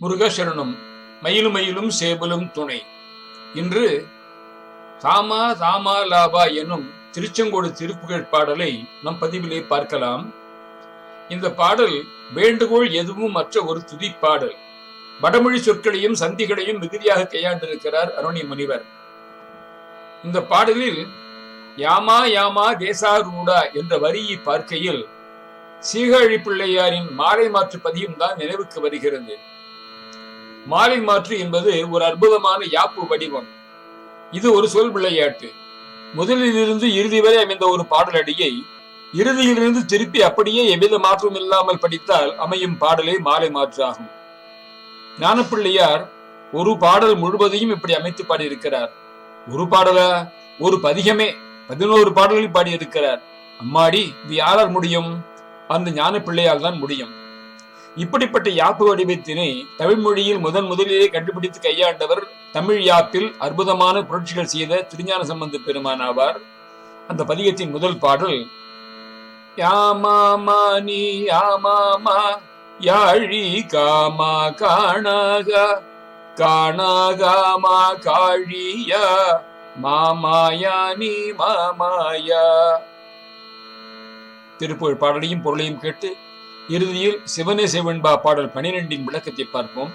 முருகசரணம். மயிலும் மயிலும் சேவலும் துணை. இன்று தாமா தாமா லாபா எனும் திருச்செங்கோடு திருப்புகழ் பாடலை நம் பதிவிலே பார்க்கலாம். இந்த பாடல் வேண்டுகோள் எதுவும் மற்ற ஒரு துதி பாடல் வடமொழி சொற்களையும் சந்திகளையும் மிகுதியாக கையாண்டிருக்கிறார் அருணி முனிவர். இந்த பாடலில் யாமா யாமா தேசாரூடா என்ற வரியை பார்க்கையில் சீகழி பிள்ளையாரின் மாலை மாற்று பதியும் தான் நினைவுக்கு வருகிறது. மாலை மாற்று என்பது ஒரு அற்புதமான யாப்பு வடிவம். இது ஒரு சொல் விளையாட்டு. முதலிலிருந்து இறுதி வரை அமைந்த ஒரு பாடலடியை இறுதியிலிருந்து திருப்பி அப்படியே எவ்வித மாற்றம் இல்லாமல் படித்தால் அமையும் பாடலே மாலை மாற்று ஆகும். ஞானப்பிள்ளையார் ஒரு பாடல் முழுவதையும் இப்படி அமைத்து பாடியிருக்கிறார். ஒரு பாடலா? ஒரு பதிகமே? பதினோரு பாடல்கள் பாடியிருக்கிறார். அம்மாடி இது யாரால் முடியும். அந்த ஞான பிள்ளையால் தான் முடியும். இப்படிப்பட்ட யாப்பு வடிவத்தினை தமிழ் மொழியில் முதன் முதலிலே கண்டுபிடித்து கையாண்டவர் தமிழ் யாப்பில் அற்புதமான புரட்சிகள் செய்த திருஞான சம்பந்த பெருமான் ஆவார். அந்த பதிகத்தின் முதல் பாடல் யாமாமா நீ யாமாமா யாழி காமா காணாகா காணாகாமா காழியா மாமாயா நீ மாமாயா திருப்பூர் பாடலையும் பொருளையும் கேட்டு இறுதியில் சிவனே சிவன்பா பாடல் பனிரெண்டின் விளக்கத்தை பார்ப்போம்.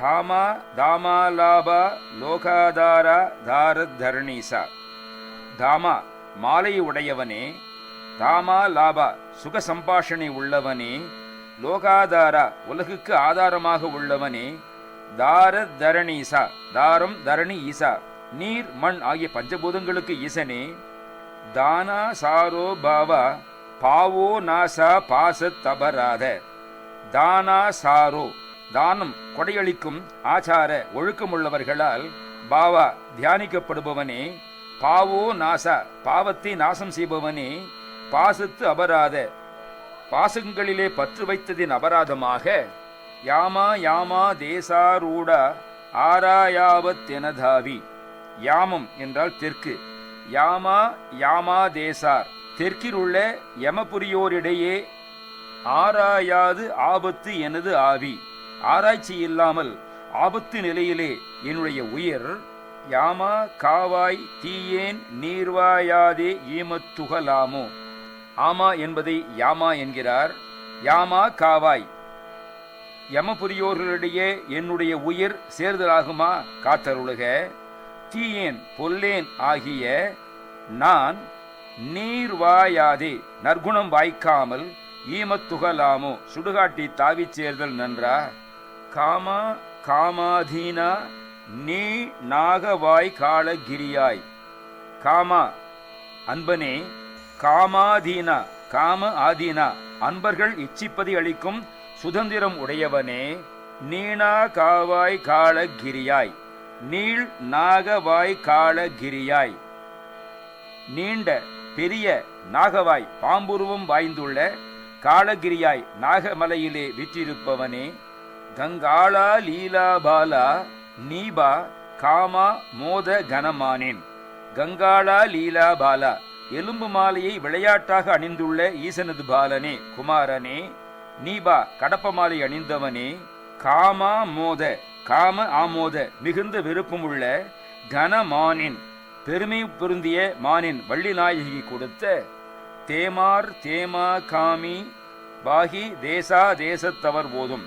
தாமா தாமாலாபா லோகாதாரா தாரத்தரணீசா தாமா மாலை உடையவனே தாமா லாபா சுக சம்பாஷணை உள்ளவனே. லோகாதாரா உலகுக்கு ஆதாரமாக உள்ளவனே தார தரணி ஈசா தாரம் தரணி ஈசா நீர் மண் ஆகிய பஞ்சபூதங்களுக்கு ஈசனே தானா சாரோ பாவா பாவோ நாசா பாச தபராத தானா சாரோ தானம் கொடையளிக்கும் ஆச்சார ஒழுக்கமுள்ளவர்களால் பாவா தியானிக்கப்படுபவனே பாவோ நாசா பாவத்தை நாசம் செய்பவனே பாசத்து அபராத பாசங்களிலே பற்று வைத்ததின் அபராதமாக யாமா யாமா தேசாரூடா ஆராயாவத்தெனதாவி யாமம் என்றால் தெற்கு. யாமா யாமா தேசார் தெற்கில் உள்ள யமபுரியோரிடையே ஆராயாது ஆபத்து எனது ஆவி. ஆராய்ச்சி இல்லாமல் ஆபத்து நிலையிலே என்னுடைய உயிர் யாமா காவாய் தீயேன் நீர்வாயாதே ஈமத்துகலாமோ? ஆமா என்பதை யாமா என்கிறார். யாமா காவாய் யமபுரியோர்களிடையே என்னுடைய உயிர் சேர்தலாகுமா? காத்தருளுக. தீயேன் பொல்லேன் ஆகிய நான் நீர் வாயாதே நற்குணம் வாய்க்காமல் ஈமத்துகலாமோ? சுடுகாட்டி தாவிச் சேர்தல் நன்றா? காமா காமாதீனா நீ நாகவாய் காலகிரியாய். காமா அன்பனே காமாதீனா காம ஆதீனா அன்பர்கள் இச்சிப்பதை அளிக்கும் சுதந்திரம் உடையவனே நீனா காவாய் காலகிரியாய் நீள் நாகவாய் காலகிரியாய். நீண்ட பெரிய நாகவாய் பாம்புருவம் வாய்ந்துள்ள காலகிரியாய் நாகமலையிலே விற்றிருப்பவனே கங்காளா லீலாபாலா நீபா காமா மோத கனமானேன். கங்காளா லீலாபாலா எலும்பு மாலையை விளையாட்டாக அணிந்துள்ள ஈசனது பாலனே குமாரனே. நீபா கடப்ப மாலை அணிந்தவனே. காமா மோத காம ஆமோத மிகுந்த விருப்பமுள்ள கனமானின். பெருமை பொருந்திய மானின் வள்ளி நாயகி கொடுத்த தேமார் தேமா காமி பாகி தேசா தேசத்தவர் போதும்.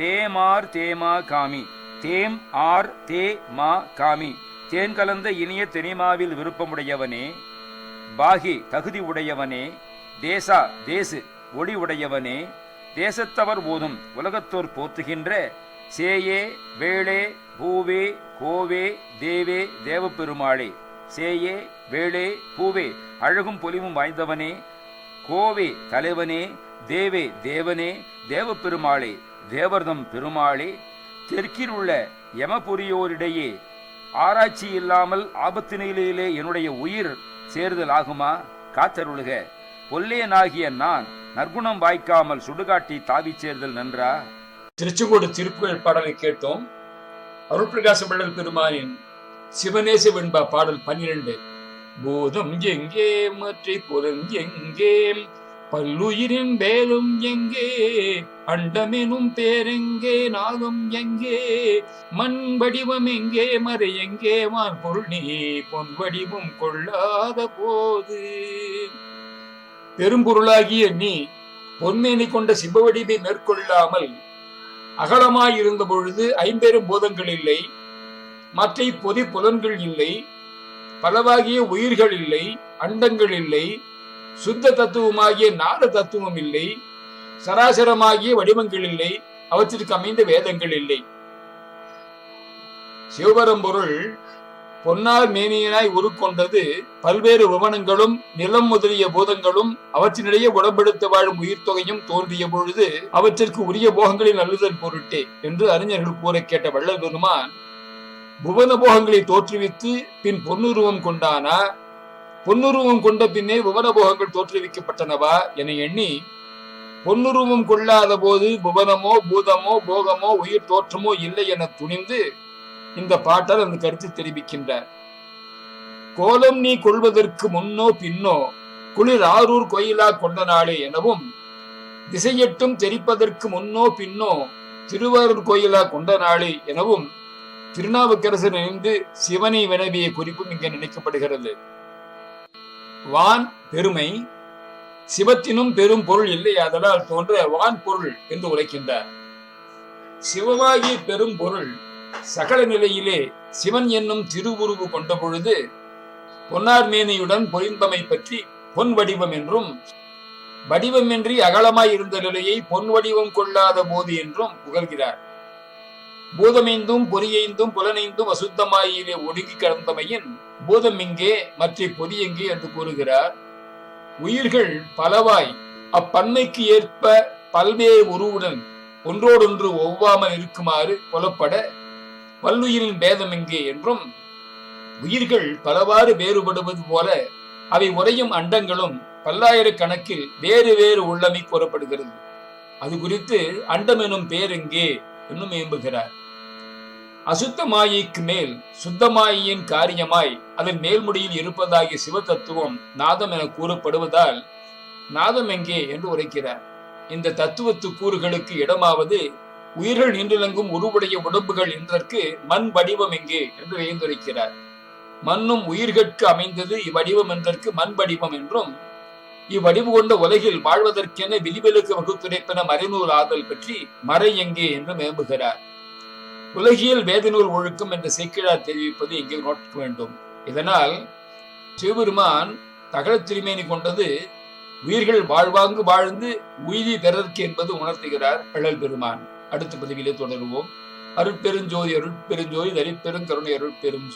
தேமார் தேமா காமி. தேம் ஆர் தே மா காமி. தேன் கலந்த இனிய தெனிமாவில் விருப்பமுடையவனே. பாகி தகுதி உடையவனே. தேசா தேசு ஒளி உடையவனே. தேசத்தவர் ஓதும் உலகத்தோர் போத்துகின்ற சேயே வேளே பூவே கோவே தேவே தேவப்பெருமாளே. சேயே வேளே பூவே அழகும் பொலிவும் வாய்ந்தவனே. கோவே தலைவனே தேவே தேவனே தேவப்பெருமாளே. தேவர்தம் பெருமாளே தெற்கில் உள்ள யமபுரியோரிடையே ஆராய்ச்சி இல்லாமல் ஆபத்து நிலையிலே என்னுடைய உயிர் சேர்தல் ஆகுமா? காத்தருளுக பொல்லேனாகிய நான் நற்குணம் வாய்க்காமல் சுடுகாட்டி தாவிச் சேர்தல் நன்றா? திருச்செங்கோடு திருப்புகழ் பாடலை கேட்டோம். அருள்பிரகாச வள்ளல் பெருமானின் சிவநேச வெண்பா பாடல் பன்னிரண்டு. பூதம் எங்கே மற்றை புறம் எங்கே? பல்லுயிரின் வேலும் எங்கே? அண்டமெனும் பேரெங்கே? நாகம் எங்கே? மண் வடிவம் எங்கே? மறை எங்கே? வான் பொருள் நீ பொன் வடிவம் கொள்ளாத போது. பெரும்பொருளாகிய நீ பொன்மேனி கொண்ட சிவவடிவை மேற்கொள்ளாமல் அகலமாயிருந்த பொழுது ஐம்பெரும் பூதங்கள் இல்லை. மற்ற பொதி புலன்கள் இல்லை. பலவாகிய உயிர்கள் இல்லை. அண்டங்கள் இல்லை. சுத்த தத்துவமாகிய நாடு தத்துவம் இல்லை சராசரமாகிய வடிவங்கள் இல்லை அவற்றிற்கு அமைந்த வேதங்கள் இல்லை சிவபரம்பொருள் பொன்னார் மேனியனாய் உருக்கொண்டது பல்வேறு விவனங்களும் நிலம் முதலிய பூதங்களும் அவற்றினிடையே உடம்பெடுத்து வாழும் உயிர் தொகையும் தோன்றிய பொழுது அவற்றிற்கு உரிய போகங்களின் அல்லுதல் பொருட்டே என்று அறிஞர்கள் கூற கேட்ட வள்ளல் பெருமான் புவன போகங்களை தோற்றுவித்து பின் பொன்னுருவம் கொண்டானா? பொன்னுருவம் கொண்ட பின்னே புவனபோகங்கள் தோற்றுவிக்கப்பட்டனவா என எண்ணி பொன்னுருவம் கொள்ளாத போது புவனமோ பூதமோ போகமோ உயிர் தோற்றமோ இல்லை என துணிந்து இந்த பாட்டால் அந்த கருத்து தெரிவிக்கின்றார். கோலம் நீ கொள்வதற்கு முன்னோ பின்னோ குளிர் ஆரூர் கோயிலா கொண்ட நாளே எனவும் திசையெட்டும் தெரிப்பதற்கு முன்னோ பின்னோ திருவாரூர் கோயிலா கொண்ட நாளே எனவும் திருநாவுக்கரசர் நினைந்து சிவனை வினவிய குறிப்பும் இங்கே நினைக்கப்படுகிறது. வான் பெருமை. சிவத்தினும் பெரும் பொருள் இல்லை அதனால் தோன்ற வான் பொருள் என்று உரைக்கின்றார். சிவமாகிய பெரும் பொருள் சகல நிலையிலே சிவன் என்னும் திருவுருவு கொண்ட பொழுது பொன்னார் மேனியுடன் பொறிந்தமை பற்றி பொன் வடிவம் என்றும் வடிவமின்றி அகலமாய் இருந்த நிலையை பொன் வடிவம் கொள்ளாத போது என்றும் புகழ்கிறார். பூதமைந்தும் பொறியைந்தும் புலனைந்தும் அசுத்தமாயிலே ஒடுங்கி கிடந்தமையின் பூதம் இங்கே மற்ற பொதி எங்கே என்று கூறுகிறார். உயிர்கள் பலவாய் அப்பன்மைக்கு ஏற்ப பல்வேறு உருவுடன் ஒன்றோடொன்று ஒவ்வாமல் இருக்குமாறு புலப்பட வல்லுயிரின் பேதம் எங்கே என்றும் உயிர்கள் பலவாறு வேறுபடுவது போல அவை உறையும் அண்டங்களும் பல்லாயிரக்கணக்கில் வேறு வேறு உள்ளமை கூறப்படுகிறது. அது குறித்து அண்டம் எனும் பேர் எங்கே என்னும் ஏம்புகிறார். அசுத்த மாயைக்கு மேல் சுத்த மாயையின் காரியமாய் அதன் மேல்முடியில் இருப்பதாகிய சிவ தத்துவம் நாதம் என கூறப்படுவதால் நாதம் எங்கே என்று உரைக்கிறார். இந்த தத்துவத்து கூறுகளுக்கு இடமாவது உயிர்கள் நின்றிலங்கும் உருவுடைய உடம்புகள் என்றற்கு மண் வடிவம் எங்கே என்று வியந்துரைக்கிறார் மண்ணும் உயிர்கட்கு அமைந்தது இவ்வடிவம் என்றற்கு மண் வடிவம் என்றும் இவ்வடிவு கொண்ட உலகில் வாழ்வதற்கென விதிவிலக்கு வகுத்துரைப்பன மறைநூல் ஆதல் பற்றி மறை எங்கே என்று மேம்புகிறார். உலகியல் வேதநூல் ஒழுக்கம் என்ற சேக்கிழார் தெரிவிப்பது இங்கே நோக்க வேண்டும். இதனால் சிவபெருமான் தகழத் திருமேனி கொண்டது உயிர்கள் வாழ்வாங்கு வாழ்ந்து உயிரி பெறற்கு என்பது உணர்த்துகிறார் பிழல் பெருமான். அடுத்த பதிவிலே தொடருவோம். அருட்பெருஞ்சோதி அருட்பெருஞ்சோதி தரிப்பெரும் கருணை அருட்பெரும்